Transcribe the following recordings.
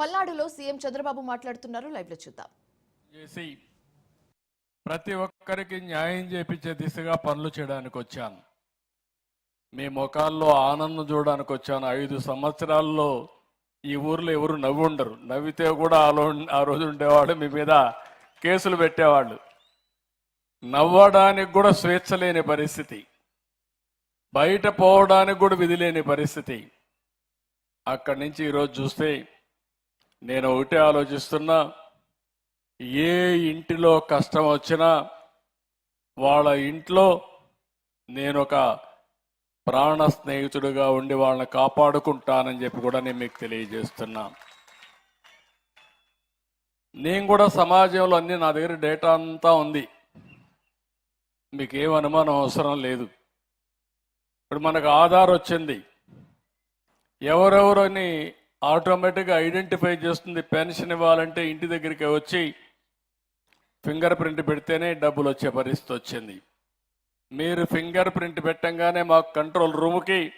పల్నాడులో సీఎం చంద్రబాబు మాట్లాడుతున్నారు. లైవ్లో చూద్దాం. చేసి ప్రతి ఒక్కరికి న్యాయం చేపించే దిశగా పనులు చేయడానికి వచ్చాను. మీ ముఖాల్లో ఆనందం చూడడానికి వచ్చాను. ఐదు సంవత్సరాల్లో ఈ ఊర్లో ఎవరు నవ్వు ఉండరు. నవ్వితే కూడా ఆలో ఆ రోజు ఉండేవాడు మీ మీద కేసులు పెట్టేవాళ్ళు. నవ్వడానికి కూడా స్వేచ్ఛ లేని పరిస్థితి. బయట పోవడానికి కూడా విధి లేని పరిస్థితి. అక్కడి నుంచి ఈరోజు చూస్తే నేను ఒకటే ఆలోచిస్తున్నా ఏ ఇంటిలో కష్టం వచ్చినా వాళ్ళ ఇంట్లో నేను ఒక ప్రాణ స్నేహితుడుగా ఉండి వాళ్ళని కాపాడుకుంటానని చెప్పి కూడా నేను మీకు తెలియజేస్తున్నా. నేను కూడా సమాజంలో అన్ని నా దగ్గర డేటా అంతా ఉంది. మీకు ఏం అనుమానం అవసరం లేదు. ఇప్పుడు మనకు ఆధార్ వచ్చింది. ఎవరెవరని ఆటోమేటిక్గా ఐడెంటిఫై చేస్తుంది. పెన్షన్ ఇవ్వాలంటే ఇంటి దగ్గరికి వచ్చి ఫింగర్ ప్రింట్ పెడితేనే డబ్బులు వచ్చే పరిస్థితి వచ్చింది. మీరు ఫింగర్ ప్రింట్ పెట్టంగానే మాకు కంట్రోల్ రూమ్కి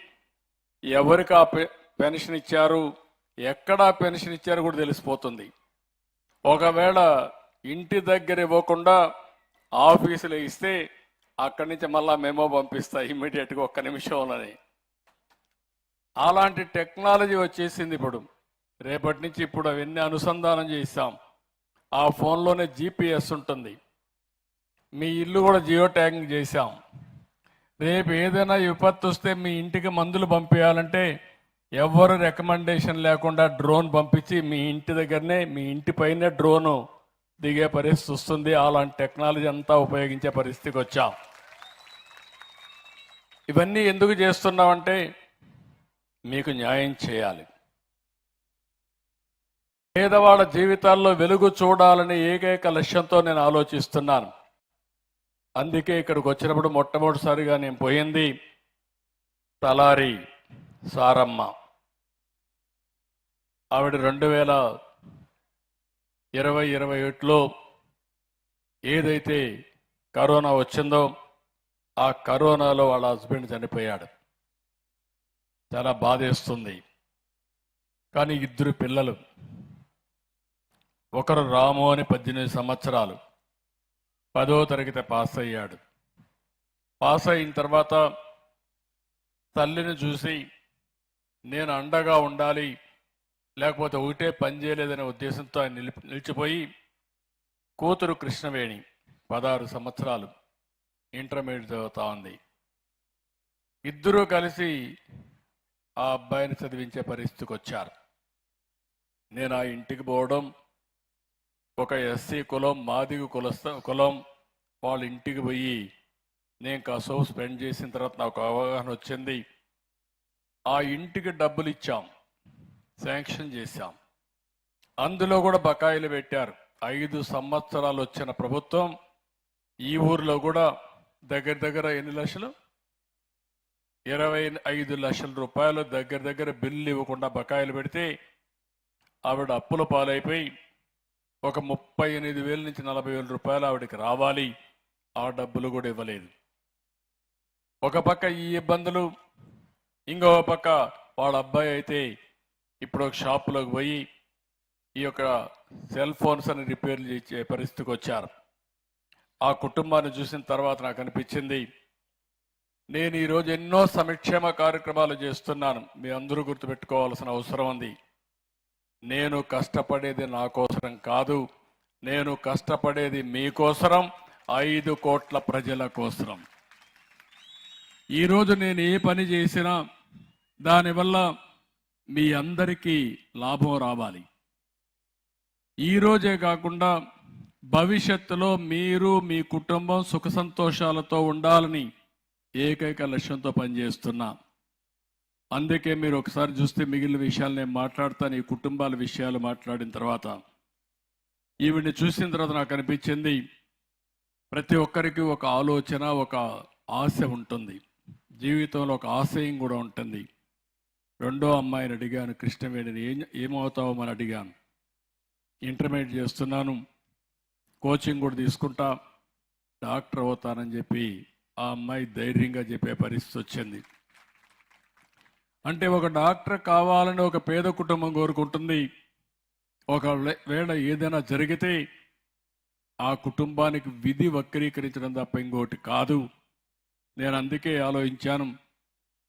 ఎవరికి ఆ పె- పెన్షన్ ఇచ్చారు ఎక్కడ పెన్షన్ ఇచ్చారు కూడా తెలిసిపోతుంది. ఒకవేళ ఇంటి దగ్గర ఇవ్వకుండా ఆఫీసులో ఇస్తే అక్కడి నుంచి మళ్ళీ మెమో పంపిస్తా ఇమ్మీడియట్గా ఒక్క నిమిషంలోనే అలాంటి టెక్నాలజీ వచ్చేసింది ఇప్పుడు. రేపటి నుంచి ఇప్పుడు అవన్నీ అనుసంధానం చేస్తాం ఆ ఫోన్లోనే జీపీఎస్ ఉంటుంది. మీ ఇల్లు కూడా జియో ట్యాగింగ్ చేశాం. రేపు ఏదైనా విపత్తు వస్తే మీ ఇంటికి మందులు పంపించాలంటే ఎవరు రికమెండేషన్ లేకుండా డ్రోన్ పంపించి మీ ఇంటి దగ్గరనే మీ ఇంటిపైనే డ్రోను దిగే పరిస్థితి వస్తుంది. అలాంటి టెక్నాలజీ అంతా ఉపయోగించే పరిస్థితికి వచ్చాం. ఇవన్నీ ఎందుకు చేస్తున్నామంటే మీకు న్యాయం చేయాలి. పేదవాళ్ళ జీవితాల్లో వెలుగు చూడాలనే ఏకైక లక్ష్యంతో నేను ఆలోచిస్తున్నాను. అందుకే ఇక్కడికి వచ్చినప్పుడు మొట్టమొదటిసారిగా నేను పోయింది తలారి సారమ్మ. ఆవిడ రెండు వేల ఇరవై ఇరవై ఒకటిలో ఏదైతే కరోనా వచ్చిందో ఆ కరోనాలో వాళ్ళ హస్బెండ్ చనిపోయాడు. చాలా బాధేస్తుంది. కానీ ఇద్దరు పిల్లలు. ఒకరు రాము అని పద్దెనిమిది సంవత్సరాలు. పదో తరగతి పాస్ అయ్యాడు. పాస్ అయిన తర్వాత తల్లిని చూసి నేను అండగా ఉండాలి లేకపోతే ఒకటే పని చేయలేదనే ఉద్దేశంతో ఆయన నిలిపి నిలిచిపోయి కూతురు కృష్ణవేణి పదహారు సంవత్సరాలు ఇంటర్మీడియట్ చదువుతా ఉంది. ఇద్దరూ కలిసి ఆ అబ్బాయిని చదివించే పరిస్థితికి వచ్చారు. నేను ఆ ఇంటికి పోవడం ఒక ఎస్సీ కులం మాదిగు కులస్త కులం వాళ్ళ ఇంటికి పోయి నేను కాసేపు స్పెండ్ చేసిన తర్వాత నాకు అవగాహన వచ్చింది. ఆ ఇంటికి డబ్బులు ఇచ్చాం శాంక్షన్ చేశాం. అందులో కూడా బకాయిలు పెట్టారు. ఐదు సంవత్సరాలు వచ్చిన ప్రభుత్వం ఈ ఊర్లో కూడా దగ్గర దగ్గర ఎన్ని లక్షలు? ఇరవై ఐదు లక్షల రూపాయలు దగ్గర దగ్గర బిల్లు ఇవ్వకుండా బకాయిలు పెడితే ఆవిడ అప్పుల పాలైపోయి ఒక ముప్పై ఎనిమిది వేల నుంచి నలభై వేల రూపాయలు ఆవిడకి రావాలి. ఆ డబ్బులు కూడా ఇవ్వలేదు. ఒక పక్క ఈ ఇబ్బందులు ఇంకో పక్క వాళ్ళ అబ్బాయి అయితే ఇప్పుడు ఒక షాపులోకి పోయి ఈ యొక్క సెల్ ఫోన్స్ అని రిపేర్లు చేసే పరిస్థితికి వచ్చారు. ఆ కుటుంబాన్ని చూసిన తర్వాత నాకు అనిపించింది నేను ఈరోజు ఎన్నో సంక్షేమ కార్యక్రమాలు చేస్తున్నాను. మీ అందరూ గుర్తుపెట్టుకోవాల్సిన అవసరం ఉంది. నేను కష్టపడేది నా కోసరం కాదు. నేను కష్టపడేది మీకోసరం ఐదు కోట్ల ప్రజల కోసరం. ఈరోజు నేను ఏ పని చేసినా దానివల్ల మీ అందరికీ లాభం రావాలి. ఈరోజే కాకుండా భవిష్యత్తులో మీరు మీ కుటుంబం సుఖ సంతోషాలతో ఉండాలని ఏకైక లక్ష్యంతో పనిచేస్తున్నా. అందుకే మీరు ఒకసారి చూస్తే మిగిలిన విషయాలు నేను మాట్లాడతాను ఈ కుటుంబాల విషయాలు మాట్లాడిన తర్వాత. ఈవిడ్ని చూసిన తర్వాత నాకు అనిపించింది ప్రతి ఒక్కరికి ఒక ఆలోచన ఒక ఆశ ఉంటుంది. జీవితంలో ఒక ఆశయం కూడా ఉంటుంది. రెండో అమ్మాయిని అడిగాను కృష్ణవేణిని ఏం ఏమవుతావో? అని అడిగాను. ఇంటర్మీడియట్ చేస్తున్నాను కోచింగ్ కూడా తీసుకుంటా డాక్టర్ అవుతానని చెప్పి ఆ అమ్మాయి ధైర్యంగా చెప్పే పరిస్థితి వచ్చింది. అంటే ఒక డాక్టర్ కావాలని ఒక పేద కుటుంబం కోరుకుంటుంది. ఒక వేళ ఏదైనా జరిగితే ఆ కుటుంబానికి విధి వక్రీకరించడం తప్ప ఇంకోటి కాదు. నేను అందుకే ఆలోచించాను.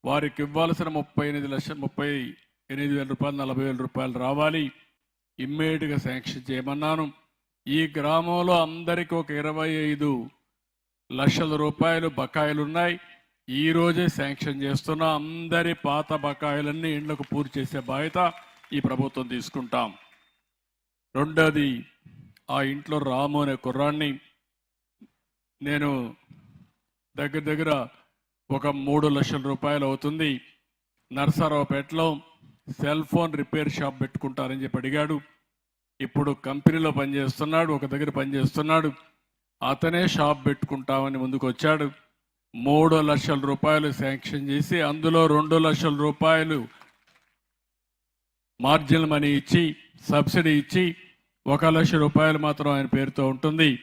వారికి ఇవ్వాల్సిన ముప్పై ఎనిమిది లక్షల ముప్పై ఎనిమిది వేల రూపాయలు నలభై వేల రూపాయలు రావాలి. ఇమ్మీడియట్గా శాంక్షన్ చేయమన్నాను. ఈ గ్రామంలో అందరికీ ఒక ఇరవై ఐదు లక్షల రూపాయలు బకాయిలు ఉన్నాయి ఈ రోజే శాంక్షన్ చేస్తున్నా. అందరి పాత బకాయిలన్నీ ఇండ్లకు పూర్తి చేసే బాధ్యత ఈ ప్రభుత్వం తీసుకుంటాం. రెండోది ఆ ఇంట్లో రాము అనే కుర్రాన్ని నేను దగ్గర దగ్గర ఒక మూడు లక్షల రూపాయలు అవుతుంది. నర్సారావుపేటలో సెల్ ఫోన్ రిపేర్ షాప్ పెట్టుకుంటారని చెప్పి అడిగాడు. ఇప్పుడు కంపెనీలో పనిచేస్తున్నాడు ఒక దగ్గర పనిచేస్తున్నాడు. అతనే షాప్ పెట్టుకుంటామని ముందుకు వచ్చాడు మూడు లక్షల రూపాయలు శాంక్షన్ చేసి అందులో రెండు లక్షల రూపాయలు మార్జిన్ మనీ ఇచ్చి సబ్సిడీ ఇచ్చి ఒక లక్ష రూపాయలు మాత్రం ఆయన పేరుతో ఉంటుంది.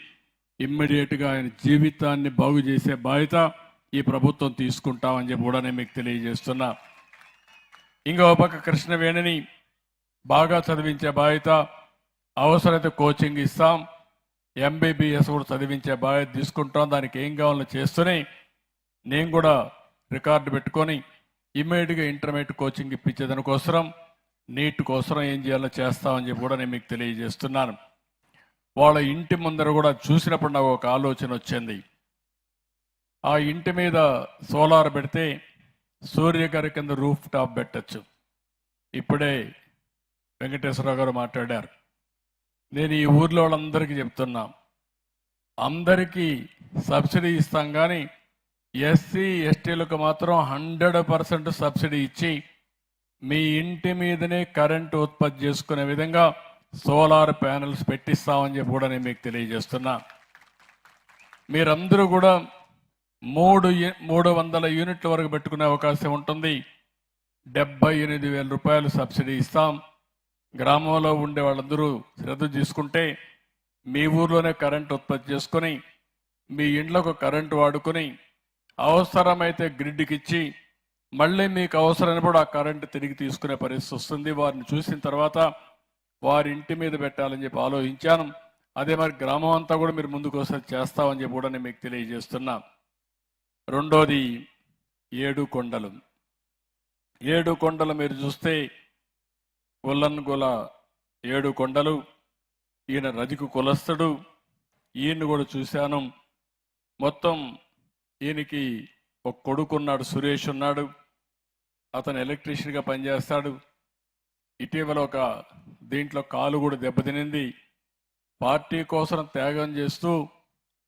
ఇమ్మీడియట్గా ఆయన జీవితాన్ని బాగు చేసే బాధ్యత ఈ ప్రభుత్వం తీసుకుంటామని చెప్పి కూడా నేను మీకు తెలియజేస్తున్నా. ఇంకో పక్క కృష్ణవేణిని బాగా చదివించే బాధ్యత అవసరత కోచింగ్ ఇస్తాం. ఎంబీబీఎస్ కూడా చదివించే బాధ్యత తీసుకుంటాం. దానికి ఏం కావాలో చేస్తూనే నేను కూడా రికార్డు పెట్టుకొని ఇమ్మీడియట్గా ఇంటర్మీడియట్ కోచింగ్ ఇప్పించే దానికోసం నీట్ కోసరం ఏం చేయాలో చేస్తామని చెప్పి కూడా నేను మీకు తెలియజేస్తున్నాను. వాళ్ళ ఇంటి ముందర కూడా చూసినప్పుడు నాకు ఒక ఆలోచన వచ్చింది. ఆ ఇంటి మీద సోలార్ పెడితే సూర్యగారి కింద రూఫ్ టాప్ పెట్టచ్చు. ఇప్పుడే వెంకటేశ్వరరావు గారు మాట్లాడారు. నేను ఈ ఊర్లో వాళ్ళందరికీ చెప్తున్నా. అందరికీ సబ్సిడీ ఇస్తాం కానీ ఎస్సీ ఎస్టీలకు మాత్రం హండ్రెడ్ పర్సెంట్ సబ్సిడీ ఇచ్చి మీ ఇంటి మీదనే కరెంటు ఉత్పత్తి చేసుకునే విధంగా సోలార్ ప్యానెల్స్ పెట్టిస్తామని చెప్పి కూడా నేను మీకు తెలియజేస్తున్నా. మీరందరూ కూడా మూడు మూడు వందల యూనిట్ల వరకు పెట్టుకునే అవకాశం ఉంటుంది. డెబ్బై ఎనిమిది వేల రూపాయలు సబ్సిడీ ఇస్తాం. గ్రామంలో ఉండే వాళ్ళందరూ శ్రద్ధ తీసుకుంటే మీ ఊర్లోనే కరెంట్ ఉత్పత్తి చేసుకొని మీ ఇండ్లకు కరెంటు వాడుకొని అవసరమైతే గ్రిడ్కి ఇచ్చి మళ్ళీ మీకు అవసరమైనప్పుడు ఆ కరెంటు తిరిగి తీసుకునే పరిస్థితి వస్తుంది. వారిని చూసిన తర్వాత వారి ఇంటి మీద పెట్టాలని చెప్పి ఆలోచించాను. అదే మరి గ్రామం అంతా కూడా మీరు ముందుకు వస్తే చేస్తామని చెప్పి కూడా నేను మీకు తెలియజేస్తున్నా. రెండోది ఏడు కొండలు. ఏడు కొండలు మీరు చూస్తే ఉల్లన్ గుల ఏడు కొండలు ఈయన రజికు కులస్తుడు ఈయన్ని కూడా చూశాను. మొత్తం ఈయనకి ఒక కొడుకున్నాడు సురేష్ ఉన్నాడు. అతను ఎలక్ట్రీషియన్గా పనిచేస్తాడు. ఇటీవల ఒక దీంట్లో కాలు కూడా దెబ్బతినింది. పార్టీ కోసం త్యాగం చేస్తూ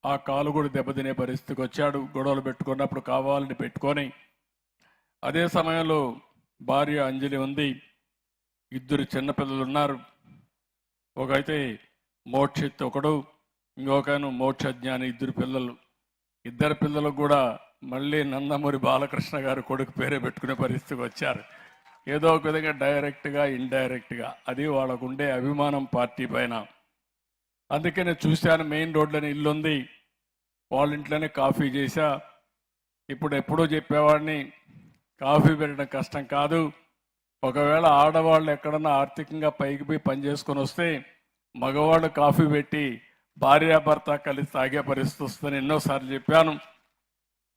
ఆ కాలు కూడా దెబ్బతినే పరిస్థితికి వచ్చాడు. గొడవలు పెట్టుకున్నప్పుడు కావాలని పెట్టుకొని. అదే సమయంలో భార్య అంజలి ఉంది. ఇద్దరు చిన్నపిల్లలు ఉన్నారు ఒకైతే మోక్షిత్ ఒకడు ఇంకొకను మోక్ష జ్ఞాని ఇద్దరు పిల్లలు. ఇద్దరు పిల్లలకు కూడా మళ్ళీ నందమూరి బాలకృష్ణ గారు కొడుకు పేరే పెట్టుకునే పరిస్థితికి వచ్చారు. ఏదో ఒక విధంగా డైరెక్ట్గా ఇండైరెక్ట్గా అది వాళ్ళకు ఉండే అభిమానం పార్టీ పైన. అందుకే నేను చూశాను మెయిన్ రోడ్లోనే ఇల్లు ఉంది వాళ్ళ ఇంట్లోనే కాఫీ చేశా. ఇప్పుడు ఎప్పుడో చెప్పేవాడిని కాఫీ పెట్టడం కష్టం కాదు. ఒకవేళ ఆడవాళ్ళు ఎక్కడన్నా ఆర్థికంగా పైకి పోయి పని చేసుకొని వస్తే మగవాళ్ళు కాఫీ పెట్టి భార్యాభర్త కలిసి తాగే పరిస్థితి వస్తుందని ఎన్నోసార్లు చెప్పాను.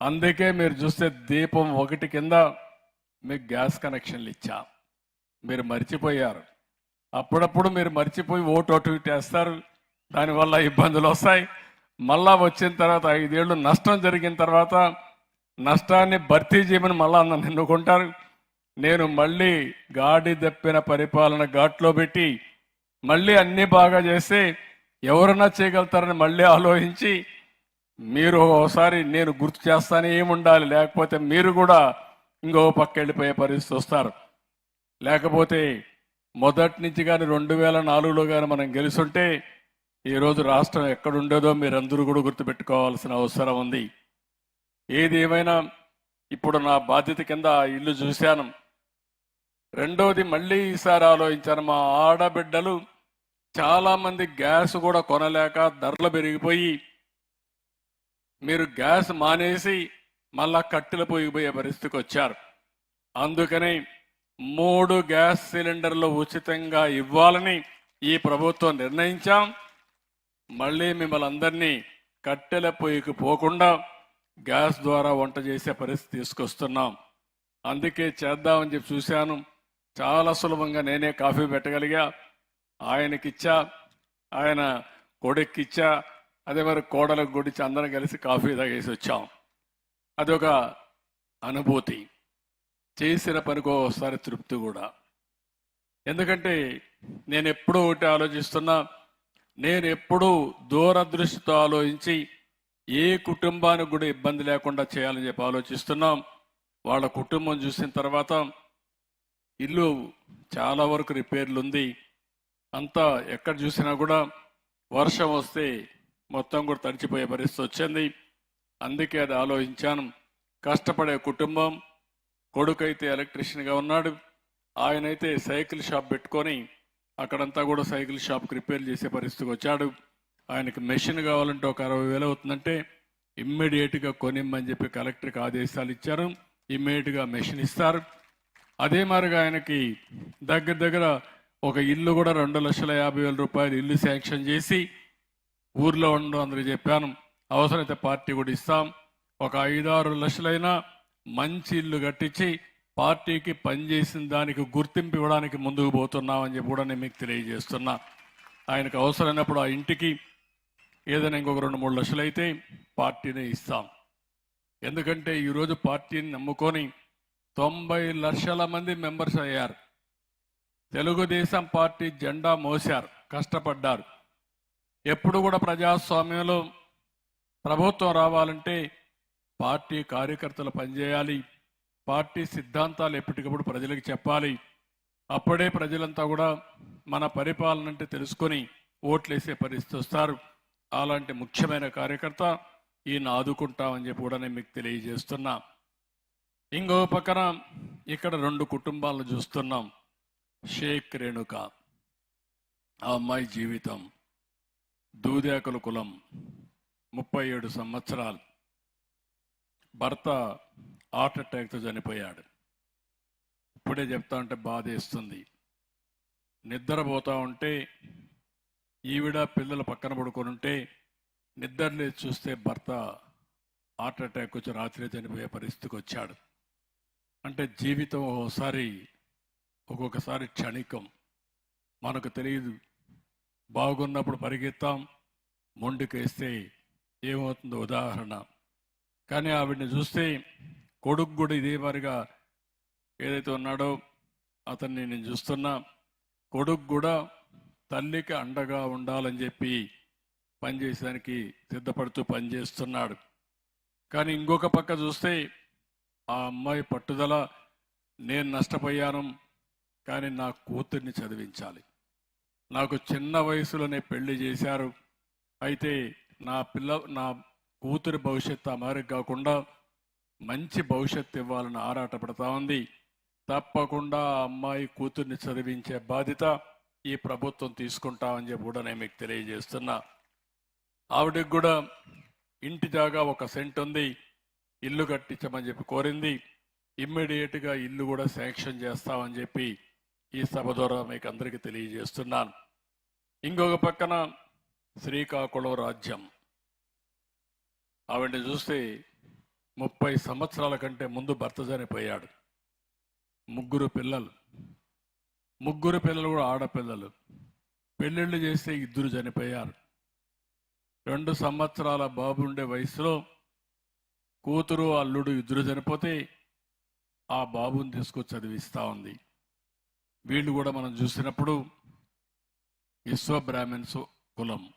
అందుకే మీరు చూస్తే దీపం ఒకటి కింద మీకు గ్యాస్ కనెక్షన్లు ఇచ్చా. మీరు మర్చిపోయారు. అప్పుడప్పుడు మీరు మర్చిపోయి ఓటు అటు ఇటు వేస్తారు. దానివల్ల ఇబ్బందులు వస్తాయి. మళ్ళా వచ్చిన తర్వాత ఐదేళ్ళు నష్టం జరిగిన తర్వాత నష్టాన్ని భర్తీ చేయమని మళ్ళా అందరు ఎన్నుకుంటారు. నేను మళ్ళీ గాడి దప్పిన పరిపాలన ఘాట్లో పెట్టి మళ్ళీ అన్నీ బాగా చేస్తే ఎవరన్నా చేయగలుగుతారని మళ్ళీ ఆలోచించి మీరు ఒకసారి నేను గుర్తు చేస్తానే ఏముండాలి. లేకపోతే మీరు కూడా ఇంకో పక్క వెళ్ళిపోయే పరిస్థితి వస్తారు. లేకపోతే మొదటి నుంచి కానీ రెండు వేల నాలుగులో కానీ మనం గెలుచుంటే ఈరోజు రాష్ట్రం ఎక్కడుండేదో మీరందరూ కూడా గుర్తుపెట్టుకోవాల్సిన అవసరం ఉంది. ఏది ఏమైనా ఇప్పుడు నా బాధ్యత కింద ఇల్లు చూశాను. రెండవది మళ్ళీ ఈసారి ఆలోచించాను. మా ఆడబిడ్డలు చాలామంది గ్యాస్ కూడా కొనలేక ధరలు పెరిగిపోయి మీరు గ్యాస్ మానేసి మళ్ళా కట్టెల పోయిపోయే పరిస్థితికి వచ్చారు. అందుకని మూడు గ్యాస్ సిలిండర్లు ఉచితంగా ఇవ్వాలని ఈ ప్రభుత్వం నిర్ణయించాం. మళ్ళీ మిమ్మల్ని అందరినీ కట్టెల పొయ్యికి పోకుండా గ్యాస్ ద్వారా వంట చేసే పరిస్థితి తీసుకొస్తున్నాం. అందుకే చేద్దామని చెప్పి చూశాను. చాలా సులభంగా నేనే కాఫీ పెట్టగలిగా. ఆయనకిచ్చా ఆయన కొడుక్కిచ్చా అదే మరి కోడలకు కొడిచి అందరం కలిసి కాఫీ తాగేసి వచ్చాం. అదొక అనుభూతి. చేసిన పనికో ఒకసారి తృప్తి కూడా. ఎందుకంటే నేను ఎప్పుడూ ఒకటి ఆలోచిస్తున్నా నేను ఎప్పుడూ దూరదృష్టితో ఆలోచించి ఏ కుటుంబానికి కూడా ఇబ్బంది లేకుండా చేయాలని చెప్పి ఆలోచిస్తున్నాం. వాళ్ళ కుటుంబం చూసిన తర్వాత ఇల్లు చాలా వరకు రిపేర్లు ఉంది. అంతా ఎక్కడ చూసినా కూడా వర్షం వస్తే మొత్తం కూడా తడిచిపోయే పరిస్థితి వచ్చింది. అందుకే అది ఆలోచించాను. కష్టపడే కుటుంబం కొడుకైతే ఎలక్ట్రీషియన్గా ఉన్నాడు. ఆయనైతే సైకిల్ షాప్ పెట్టుకొని అక్కడంతా కూడా సైకిల్ షాప్కి రిపేర్ చేసే పరిస్థితికి వచ్చాడు. ఆయనకి మెషిన్ కావాలంటే ఒక అరవై వేలు అవుతుందంటే ఇమ్మీడియట్గా కొనిమ్మని చెప్పి కలెక్టర్కి ఆదేశాలు ఇచ్చారు. ఇమ్మీడియట్గా మెషిన్ ఇస్తారు. అదే మాదిరిగా ఆయనకి దగ్గర దగ్గర ఒక ఇల్లు కూడా రెండు లక్షల యాభై వేల రూపాయలు ఇల్లు శాంక్షన్ చేసి ఊర్లో ఉండడం అందరికి చెప్పాను. అవసరమైతే పార్టీ కూడా ఇస్తాం. ఒక ఐదారు లక్షలైనా మంచి ఇల్లు కట్టించి పార్టీకి పనిచేసిన దానికి గుర్తింపు ఇవ్వడానికి ముందుకు పోతున్నామని చెప్పి కూడా నేను మీకు తెలియజేస్తున్నా. ఆయనకు అవసరమైనప్పుడు ఆ ఇంటికి ఏదైనా ఇంకొక రెండు మూడు లక్షలు అయితే పార్టీనే ఇస్తాం. ఎందుకంటే ఈరోజు పార్టీని నమ్ముకొని తొంభై లక్షల మంది మెంబర్స్ అయ్యారు. తెలుగుదేశం పార్టీ జెండా మోశారు కష్టపడ్డారు. ఎప్పుడు కూడా ప్రజాస్వామ్యంలో ప్రభుత్వం రావాలంటే పార్టీ కార్యకర్తలు పనిచేయాలి పార్టీ సిద్ధాంతాలు ఎప్పటికప్పుడు ప్రజలకు చెప్పాలి. అప్పుడే ప్రజలంతా కూడా మన పరిపాలన అంటే తెలుసుకొని ఓట్లేసే పరిస్థితి వస్తారు. అలాంటి ముఖ్యమైన కార్యకర్త ఈయన ఆదుకుంటామని చెప్పి కూడా నేను మీకు తెలియజేస్తున్నా. ఇంకో పక్కన ఇక్కడ రెండు కుటుంబాలను చూస్తున్నాం. షేక్ రేణుక ఆ అమ్మాయి జీవితం దూదేకల కులం ముప్పై ఏడు సంవత్సరాలు. భర్త హార్ట్ అటాక్తో చనిపోయాడు. ఇప్పుడే చెప్తా ఉంటే బాధేస్తుంది. నిద్రపోతా ఉంటే ఈవిడ పిల్లలు పక్కన పడుకొని ఉంటే నిద్ర లేచి చూస్తే భర్త హార్ట్ అటాక్ వచ్చి రాత్రి చనిపోయే పరిస్థితికి వచ్చాడు. అంటే జీవితం ఒకసారి ఒక్కొక్కసారి క్షణికం. మనకు తెలియదు. బాగున్నప్పుడు పరిగెత్తాం మొండికేస్తే ఏమవుతుందో ఉదాహరణ. కానీ ఆవిడని చూస్తే కొడుకు కూడా ఇదే మరిగా ఏదైతే ఉన్నాడో అతన్ని నేను చూస్తున్నా. కొడుకు కూడా తల్లికి అండగా ఉండాలని చెప్పి పనిచేసేదానికి సిద్ధపడుతూ పనిచేస్తున్నాడు. కానీ ఇంకొక పక్క చూస్తే ఆ అమ్మాయి పట్టుదల నేను నష్టపోయాను కానీ నా కూతుర్ని చదివించాలి. నాకు చిన్న వయసులోనే పెళ్ళి చేశారు. అయితే నా పిల్ల నా కూతురి భవిష్యత్తు అమారి కాకుండా మంచి భవిష్యత్తు ఇవ్వాలని ఆరాటపడతా ఉంది. తప్పకుండా ఆ అమ్మాయి కూతుర్ని చదివించే బాధ్యత ఈ ప్రభుత్వం తీసుకుంటామని చెప్పి కూడా నేను మీకు తెలియజేస్తున్నా. ఆవిడకి కూడా ఇంటి జాగా ఒక సెంట్ ఉంది. ఇల్లు కట్టించమని చెప్పి కోరింది. ఇమ్మీడియట్గా ఇల్లు కూడా శాంక్షన్ చేస్తామని చెప్పి ఈ సభ ద్వారా మీకు అందరికీ తెలియజేస్తున్నాను. ఇంకొక పక్కన శ్రీకాకుళం రాజ్యం. ఆవిడని చూస్తే ముప్పై సంవత్సరాల కంటే ముందు భర్త చనిపోయాడు. ముగ్గురు పిల్లలు. ముగ్గురు పిల్లలు కూడా ఆడపిల్లలు. పెళ్ళిళ్ళు చేస్తే ఇద్దరు చనిపోయారు. రెండు సంవత్సరాల బాబు ఉండే వయసులో కూతురు అల్లుడు ఇద్దరు చనిపోతే ఆ బాబుని తీసుకొచ్చి చదివిస్తూ ఉంది. వీళ్ళు కూడా మనం చూసినప్పుడు విశ్వ బ్రాహ్మణ్స్ కులం.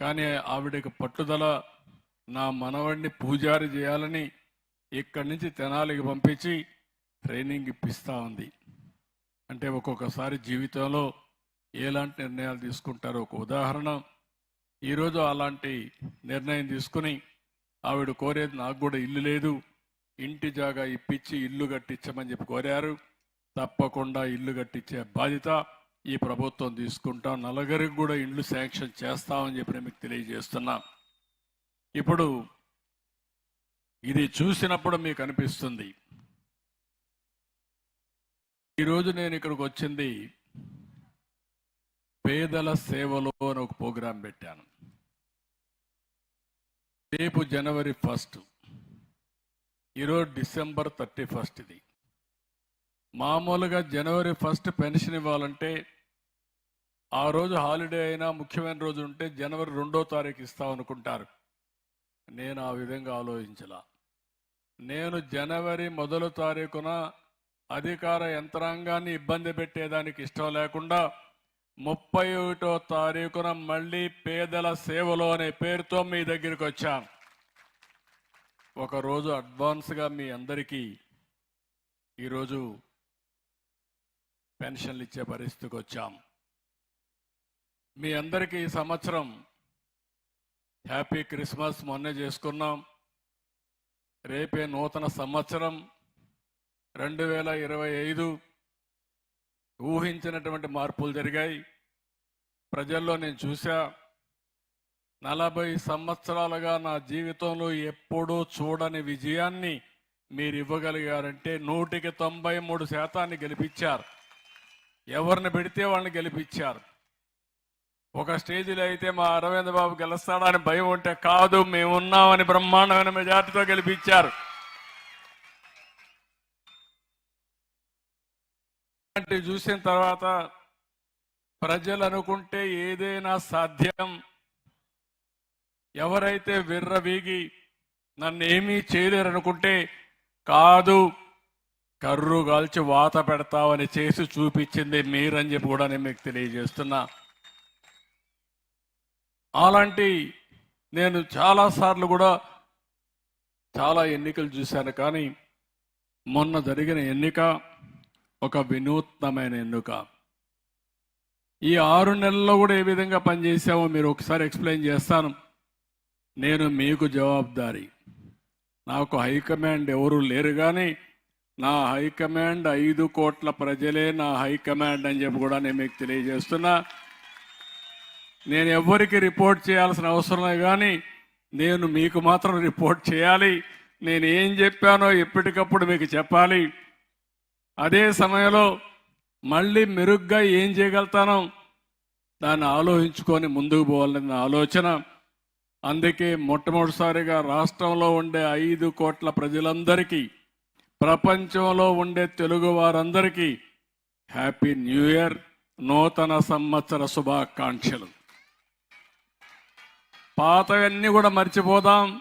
కానీ ఆవిడకి పట్టుదల నా మనవడిని పూజారి చేయాలని ఇక్కడి నుంచి తెనాలికి పంపించి ట్రైనింగ్ ఇప్పిస్తూ ఉంది. అంటే ఒక్కొక్కసారి జీవితంలో ఎలాంటి నిర్ణయాలు తీసుకుంటారో ఒక ఉదాహరణ. ఈరోజు అలాంటి నిర్ణయం తీసుకుని ఆవిడ కోరేది నాకు కూడా ఇల్లు లేదు. ఇంటి జాగా ఇప్పించి ఇల్లు కట్టించమని చెప్పి కోరారు. తప్పకుండా ఇల్లు కట్టించే బాధ్యత ఈ ప్రభుత్వం తీసుకుంటాం. నలుగురికి కూడా ఇండ్లు శాంక్షన్ చేస్తామని చెప్పి నేను మీకు తెలియజేస్తున్నా. ఇప్పుడు ఇది చూసినప్పుడు మీకు అనిపిస్తుంది. ఈరోజు నేను ఇక్కడికి వచ్చింది పేదల సేవలో అని ఒక ప్రోగ్రాం పెట్టాను. రేపు జనవరి ఫస్ట్. ఈరోజు డిసెంబర్ థర్టీ ఫస్ట్ ఇది. మామూలుగా జనవరి ఫస్ట్ పెన్షన్ ఇవ్వాలంటే ఆ రోజు హాలిడే అయినా ముఖ్యమైన రోజు ఉంటే జనవరి రెండో తారీఖు ఇస్తాం అనుకుంటారు. నేను ఆ విధంగా ఆలోచించలా. నేను జనవరి మొదలు తారీఖున అధికార యంత్రాంగాన్ని ఇబ్బంది పెట్టేదానికి ఇష్టం లేకుండా ముప్పై ఒకటో తారీఖున మళ్ళీ పేదల సేవలో అనే పేరుతో మీ దగ్గరికి వచ్చాం. ఒకరోజు అడ్వాన్స్గా మీ అందరికీ ఈరోజు పెన్షన్లు ఇచ్చే పరిస్థితికి వచ్చాం. మీ అందరికీ ఈ సంవత్సరం హ్యాపీ క్రిస్మస్ మొన్నే చేసుకున్నాం. రేపే నూతన సంవత్సరం. రెండు వేల ఇరవై ఐదు ఊహించినటువంటి మార్పులు జరిగాయి. ప్రజల్లో నేను చూసా నలభై సంవత్సరాలుగా నా జీవితంలో ఎప్పుడూ చూడని విజయాన్ని మీరు ఇవ్వగలిగారంటే నూటికి తొంభై మూడు శాతాన్ని గెలిపించారు. ఎవరిని పెడితే వాళ్ళని గెలిపించారు. ఒక స్టేజీలో అయితే మా అరవింద్ బాబు గెలుస్తాడని భయం ఉంటే కాదు మేమున్నామని బ్రహ్మాండమైన మెజార్టీతో గెలిపించారు. ఇలాంటివి చూసిన తర్వాత ప్రజలు అనుకుంటే ఏదైనా సాధ్యం. ఎవరైతే విర్రవీగి నన్ను ఏమీ చేయలేరు అనుకుంటే కాదు కర్రు కాల్చి వాత పెడతావని చేసి చూపించింది మీరని చెప్పి కూడా నేను మీకు తెలియజేస్తున్నా. అలాంటి నేను చాలా సార్లు కూడా చాలా ఎన్నికలు చూశాను కానీ మొన్న జరిగిన ఎన్నిక ఒక వినూత్నమైన ఎన్నుక. ఈ ఆరు నెలల్లో కూడా ఏ విధంగా పనిచేసామో మీరు ఒకసారి ఎక్స్ప్లెయిన్ చేస్తాను. నేను మీకు జవాబుదారి. నాకు హైకమాండ్ ఎవరు లేరు కానీ నా హైకమాండ్ ఐదు కోట్ల ప్రజలే నా హైకమాండ్ అని చెప్పి కూడా నేను మీకు తెలియజేస్తున్నా. నేను ఎవ్వరికి రిపోర్ట్ చేయాల్సిన అవసరం కానీ నేను మీకు మాత్రం రిపోర్ట్ చేయాలి. నేను ఏం చెప్పానో ఎప్పటికప్పుడు మీకు చెప్పాలి. అదే సమయంలో మళ్ళీ మెరుగ్గా ఏం చేయగలుగుతాను దాన్ని ఆలోచించుకొని ముందుకు పోవాలన్న ఆలోచన. అందుకే మొట్టమొదటిసారిగా రాష్ట్రంలో ఉండే ఐదు కోట్ల ప్రజలందరికీ ప్రపంచంలో ఉండే తెలుగు వారందరికీ హ్యాపీ న్యూ ఇయర్ నూతన సంవత్సర శుభాకాంక్షలు. పాతవన్నీ కూడా మర్చిపోదాం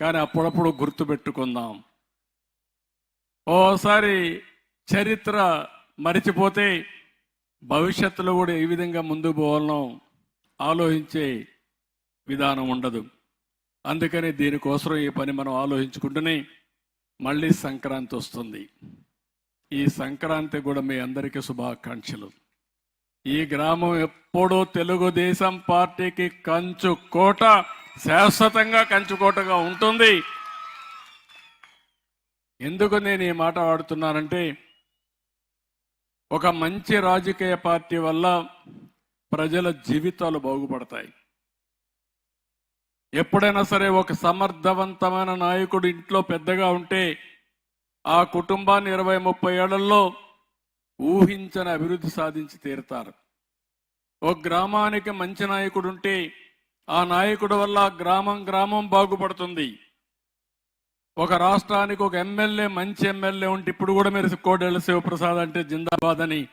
కానీ అప్పుడప్పుడు గుర్తుపెట్టుకుందాం. ఓసారి చరిత్ర మరిచిపోతే భవిష్యత్తులో కూడా ఏ విధంగా ముందుకు పోవాలనో ఆలోచించే విధానం ఉండదు. అందుకని దీనికోసం ఈ పని మనం ఆలోచించుకుంటూనే మళ్ళీ సంక్రాంతి వస్తుంది. ఈ సంక్రాంతి కూడా మీ అందరికీ శుభాకాంక్షలు. ఈ గ్రామం ఎప్పుడూ తెలుగుదేశం పార్టీకి కంచు కోట శాశ్వతంగా కంచుకోటగా ఉంటుంది. ఎందుకు నేను ఈ మాట ఆడుతున్నానంటే ఒక మంచి రాజకీయ పార్టీ వల్ల ప్రజల జీవితాలు బాగుపడతాయి. ఎప్పుడైనా సరే ఒక సమర్థవంతమైన నాయకుడు ఇంట్లో పెద్దగా ఉంటే ఆ కుటుంబాన్ని ఇరవై ముప్పై ఏళ్ళలో ఊహించని అభివృద్ధి సాధించి తీరుతారు. ఒక గ్రామానికి మంచి నాయకుడు ఉంటే ఆ నాయకుడు వల్ల గ్రామం గ్రామం బాగుపడుతుంది. ఒక రాష్ట్రానికి ఒక ఎమ్మెల్యే మంచి ఎమ్మెల్యే ఉంటే ఇప్పుడు కూడా మీరు కోడెళ్ళ శివప్రసాద్ అంటే జిందాబాద్ అని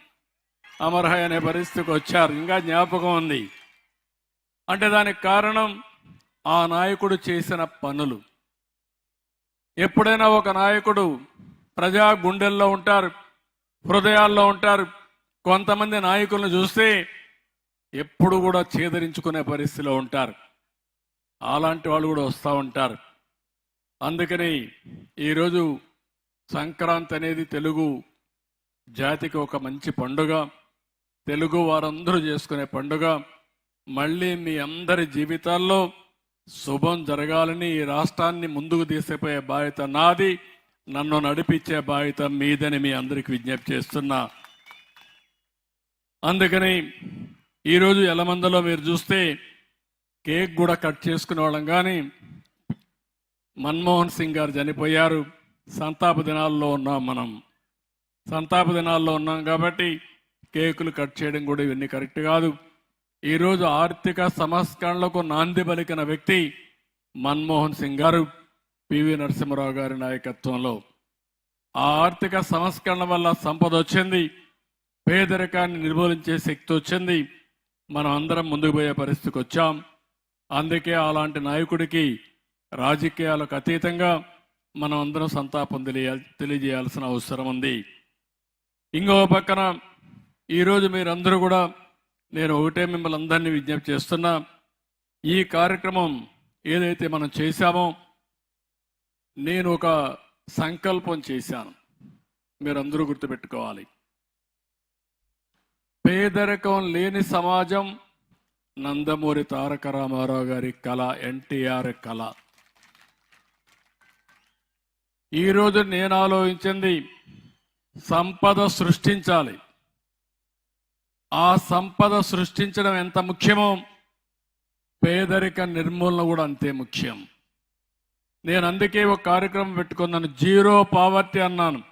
అమర్హయ్ అనే పరిస్థితికి వచ్చారు. ఇంకా జ్ఞాపకం ఉంది. అంటే దానికి కారణం ఆ నాయకుడు చేసిన పనులు. ఎప్పుడైనా ఒక నాయకుడు ప్రజా గుండెల్లో ఉంటారు హృదయాల్లో ఉంటారు. కొంతమంది నాయకులను చూస్తే ఎప్పుడు కూడా చేదరించుకునే పరిస్థితిలో ఉంటారు. అలాంటి వాళ్ళు కూడా వస్తూ ఉంటారు. అందుకని ఈరోజు సంక్రాంతి అనేది తెలుగు జాతికి ఒక మంచి పండుగ. తెలుగు వారందరూ చేసుకునే పండుగ. మళ్ళీ మీ అందరి జీవితాల్లో శుభం జరగాలని ఈ రాష్ట్రాన్ని ముందుకు తీసుకుపోయే బాధ్యత నాది. నన్ను నడిపించే బాధ్యత మీదని మీ అందరికి విజ్ఞప్తి చేస్తున్నా. అందుకని ఈరోజు ఎలమందలో మీరు చూస్తే కేక్ కూడా కట్ చేసుకునే వాళ్ళం కానీ మన్మోహన్ సింగ్ గారు చనిపోయారు. సంతాప దినాల్లో ఉన్నాం మనం. సంతాప దినాల్లో ఉన్నాం కాబట్టి కేకులు కట్ చేయడం కూడా ఇవన్నీ కరెక్ట్ కాదు. ఈరోజు ఆర్థిక సంస్కరణలకు నాంది పలికిన వ్యక్తి మన్మోహన్ సింగ్ గారు పివి నరసింహరావు గారి నాయకత్వంలో. ఆ ఆర్థిక సంస్కరణ వల్ల సంపద వచ్చింది. పేదరికాన్ని నిర్మూలించే శక్తి వచ్చింది. మనం అందరం ముందుకు పోయే పరిస్థితికి వచ్చాం. అందుకే అలాంటి నాయకుడికి రాజకీయాలకు అతీతంగా మనం అందరం సంతాపం తెలియ తెలియజేయాల్సిన అవసరం ఉంది. ఇంకో పక్కన ఈరోజు మీరందరూ కూడా నేను ఒకటే మిమ్మల్ని అందరినీ విజ్ఞప్తి చేస్తున్నా. ఈ కార్యక్రమం ఏదైతే మనం చేశామో నేను ఒక సంకల్పం చేశాను. మీరందరూ గుర్తుపెట్టుకోవాలి. పేదరికం లేని సమాజం నందమూరి తారక రామారావు గారి కళ ఎన్టీఆర్ కళ. ఈరోజు నేను ఆలోచించింది సంపద సృష్టించాలి. ఆ సంపద సృష్టించడం ఎంత ముఖ్యమో పేదరిక నిర్మూలన కూడా అంతే ముఖ్యం. నేను అందుకే ఒక కార్యక్రమం పెట్టుకున్నాను జీరో పావర్టీ అన్నాను.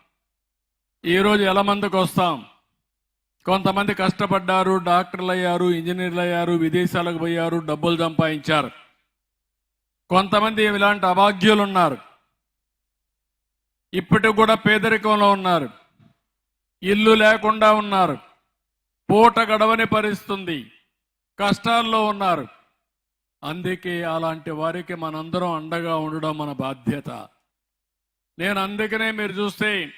ఈరోజు ఎలా మందికి వస్తాం? కొంతమంది కష్టపడ్డారు డాక్టర్లు అయ్యారు ఇంజనీర్లు అయ్యారు విదేశాలకు పోయారు డబ్బులు సంపాదించారు. కొంతమంది ఇలాంటి అభాగ్యులు ఉన్నారు ఇప్పటికి కూడా పేదరికంలో ఉన్నారు. ఇల్లు లేకుండా ఉన్నారు. పూట గడవని పరిస్థితుంది. కష్టాల్లో ఉన్నారు. అందుకే అలాంటి వారికి మనందరం అండగా ఉండడం మన బాధ్యత. నేను అందుకనే మీరు చూస్తే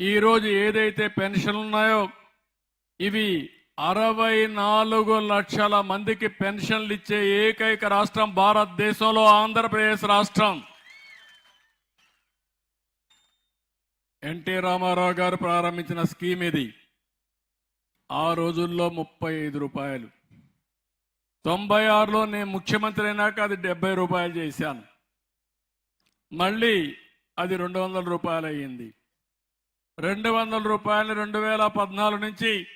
ఈరోజు ఏదైతే పెన్షన్లు ఉన్నాయో ఇవి అరవై నాలుగు లక్షల మందికి పెన్షన్లు ఇచ్చే ఏకైక రాష్ట్రం భారతదేశంలో ఆంధ్రప్రదేశ్ రాష్ట్రం. ఎన్టీ రామారావు గారు ప్రారంభించిన స్కీమ్ ఇది. ఆ రోజుల్లో ముప్పై ఐదు రూపాయలు. తొంభై ఆరులో నేను ముఖ్యమంత్రి అయినాక అది డెబ్బై రూపాయలు చేశాను. మళ్ళీ అది రెండు వందల రూపాయలు అయ్యింది. రెండు వందల రూపాయలు రెండు వేల పద్నాలుగు నుంచి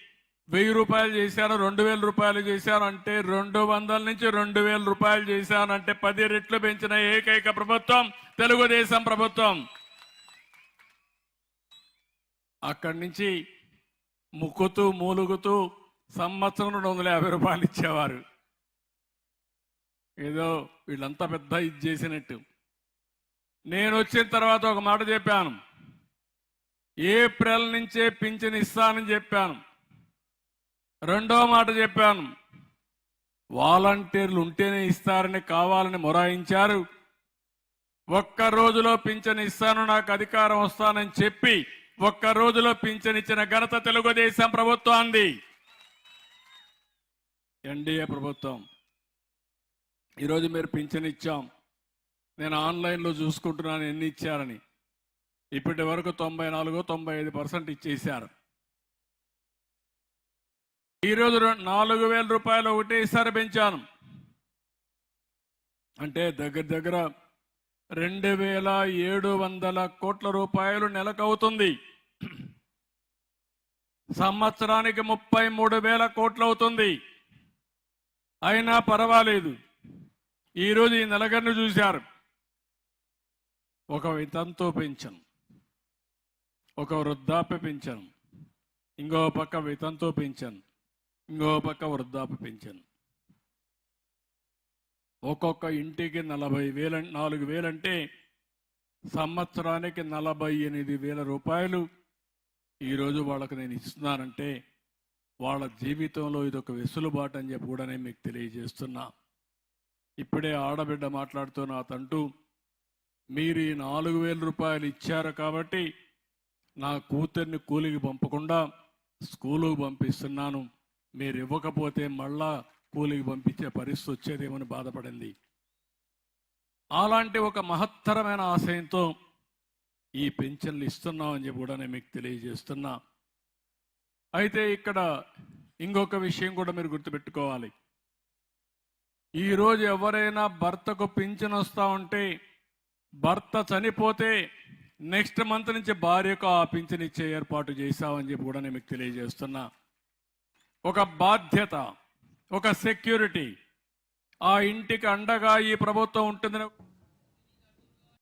వెయ్యి రూపాయలు చేశాను రెండు వేల రూపాయలు చేశాను అంటే రెండు వందల నుంచి రెండు వేల రూపాయలు చేశాను అంటే పది రెట్లు పెంచిన ఏకైక ప్రభుత్వం తెలుగుదేశం ప్రభుత్వం. అక్కడి నుంచి ముక్కుతూ మూలుగుతూ సంవత్సరం రెండు వందల యాభై రూపాయలు ఇచ్చేవారు. ఏదో వీళ్ళంతా పెద్ద ఇది చేసినట్టు. నేను వచ్చిన తర్వాత ఒక మాట చెప్పాను. ఏప్రిల్ నుంచే పింఛన్ ఇస్తానని చెప్పాను. రెండో మాట చెప్పాను. వాలంటీర్లు ఉంటేనే ఇస్తారని కావాలని మొరాయించారు. ఒక్క రోజులో పింఛన్ ఇస్తాను నాకు అధికారం వస్తానని చెప్పి ఒక్క రోజులో పింఛన్ ఇచ్చిన ఘనత తెలుగుదేశం ప్రభుత్వాన్ని ఎన్డీఏ ప్రభుత్వం. ఈరోజు మీరు పింఛనిచ్చాం. నేను ఆన్లైన్లో చూసుకుంటున్నాను ఎన్ని ఇచ్చారని. ఇప్పటి వరకు తొంభై నాలుగు తొంభై ఐదు పర్సెంట్ ఇచ్చేశారు. ఈరోజు నాలుగు వేల రూపాయలు ఒకటేసారి పెంచాను. అంటే దగ్గర దగ్గర రెండు వేల ఏడు వందల కోట్ల రూపాయలు నెలకు అవుతుంది సంవత్సరానికి ముప్పై మూడు వేల కోట్లు అవుతుంది అయినా పర్వాలేదు. ఈరోజు ఈ నెలగన్ను చూశారు. ఒక వితంతో పెంచను. ఒక వృద్ధాప్య పెంచను. ఇంకో పక్క వితంతో పెంచను. ఇంకో పక్క వృద్ధాప్య పెంచను. ఒక్కొక్క ఇంటికి నలభై వేల నాలుగు వేలంటే సంవత్సరానికి నలభై ఎనిమిది వేల రూపాయలు. ఈరోజు వాళ్ళకు నేను ఇస్తున్నానంటే వాళ్ళ జీవితంలో ఇది ఒక వెసులుబాటు అని చెప్పి కూడా నేను మీకు తెలియజేస్తున్నా. ఇప్పుడే ఆడబిడ్డ మాట్లాడుతున్న నాతంటూ మీరు ఈ నాలుగు వేల రూపాయలు ఇచ్చారు కాబట్టి నా కూతుర్ని కూలికి పంపకుండా స్కూలుకు పంపిస్తున్నాను. మీరు ఇవ్వకపోతే మళ్ళా కూలికి పంపించే పరిస్థితి వచ్చేదేమని బాధపడింది. అలాంటి ఒక మహత్తరమైన ఆశయంతో ఈ పెన్షన్లు ఇస్తున్నామని చెప్పి కూడా నేను మీకు తెలియజేస్తున్నా. అయితే ఇక్కడ ఇంకొక విషయం కూడా మీరు గుర్తుపెట్టుకోవాలి. ఈరోజు ఎవరైనా భర్తకు పింఛన్ వస్తూ ఉంటే భర్త చనిపోతే నెక్స్ట్ మంత్ నుంచి భార్యకు ఆ పింఛన్ ఇచ్చే ఏర్పాటు చేశామని చెప్పి కూడా నేను మీకు తెలియజేస్తున్నా. ఒక బాధ్యత ఒక సెక్యూరిటీ ఆ ఇంటికి అండగా ఈ ప్రభుత్వం ఉంటుందని